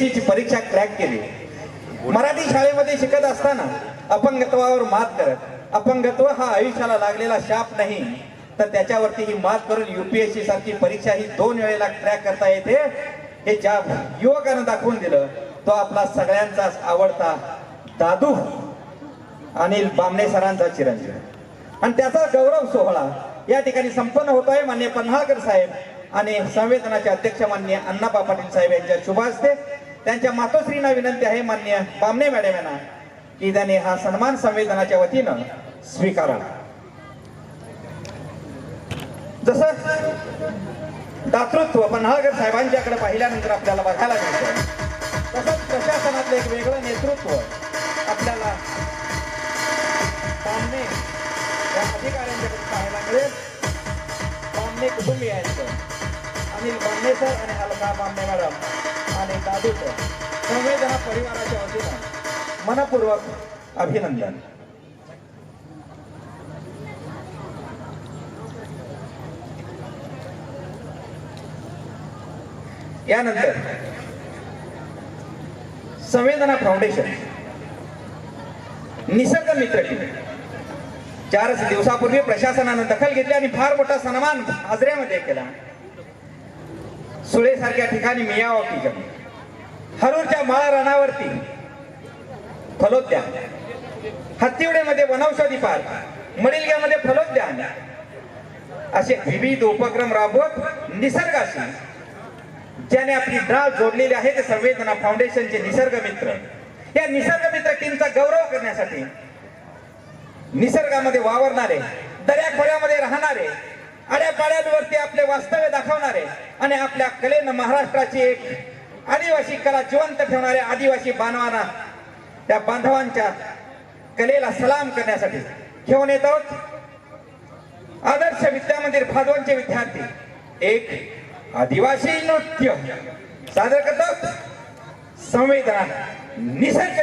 UPSC परीक्षा crack केली. मराठी शाळेमध्ये शिकत असताना अपंगत्वावर मात करत अपंगत्व हा आयुष्याला लागलेला शाप नाही तर त्याच्यावरती ही मात करून युपीएससी सारखी परीक्षा ही दोन वेळेला क्रॅक करता येते. हे ज्या युवकानं दाखवून दिलं तो आपला सगळ्यांचा आवडता दादू अनिल बामणे सरांचा चिरंजीव. आणि त्याचा गौरव सोहळा या ठिकाणी संपन्न होत आहे मान्य पन्हाळकर साहेब आणि संवेदनाचे अध्यक्ष मान्य अण्णाबा पाटील साहेब यांच्या शुभ हस्ते त्यांच्या मातोश्रींना विनंती आहे मान्य बामणे मॅडम यांना की त्यांनी हा सन्मान संवेदनाच्या वतीनं स्वीकारा जसं दातृत्व पन्हाळकर साहेबांच्याकडे पाहिल्यानंतर आपल्याला बघायला मिळतं तसंच प्रशासनातलं एक वेगळं नेतृत्व आपल्याला सामने या अधिकाऱ्यांच्याकडे पाहायला मिळेल. सामने कुटुंबियांचं अनिल बामणे सर आणि अलका बामणे मॅडम. आणि दादू संवेदना परिवाराच्या वतीनं मनपूर्वक अभिनंदन. यानंतर संवेदना फाउंडेशन निसर्ग मित्र चारच दिवसापूर्वी प्रशासनानं दखल घेतली आणि फार मोठा सन्मान हाजऱ्यामध्ये केला. सुळेसारख्या ठिकाणी मियावाकी जमी हरूरच्या माळ रणावरती फलोद्यान. हत्तिवडेमध्ये वनौषधी पार्क मडिलग्यामध्ये फलोद्यान. असे विविध उपक्रम राबवत निसर्गाशी ज्याने आपली डाळ जोडलेली आहे ते संवेदना फाउंडेशनचे निसर्ग मित्र या निसर्ग मित्र टीमचा गौरव करण्यासाठी निसर्गामध्ये वावरणारे दर्याखोऱ्यामध्ये राहणारे आड्यापाड्यांवरती आपले वास्तव्य दाखवणारे आणि आपल्या कलेनं महाराष्ट्राची एक आदिवासी कला जिवंत ठेवणारे आदिवासी बांधवांना त्या बांधवांच्या कलेला सलाम करण्यासाठी घेऊन येत आहोत. आदर्श विद्यामंदिर फादवांचे विद्यार्थी एक आदिवासी नृत्य सादर करतात. संवेदना निसर्ग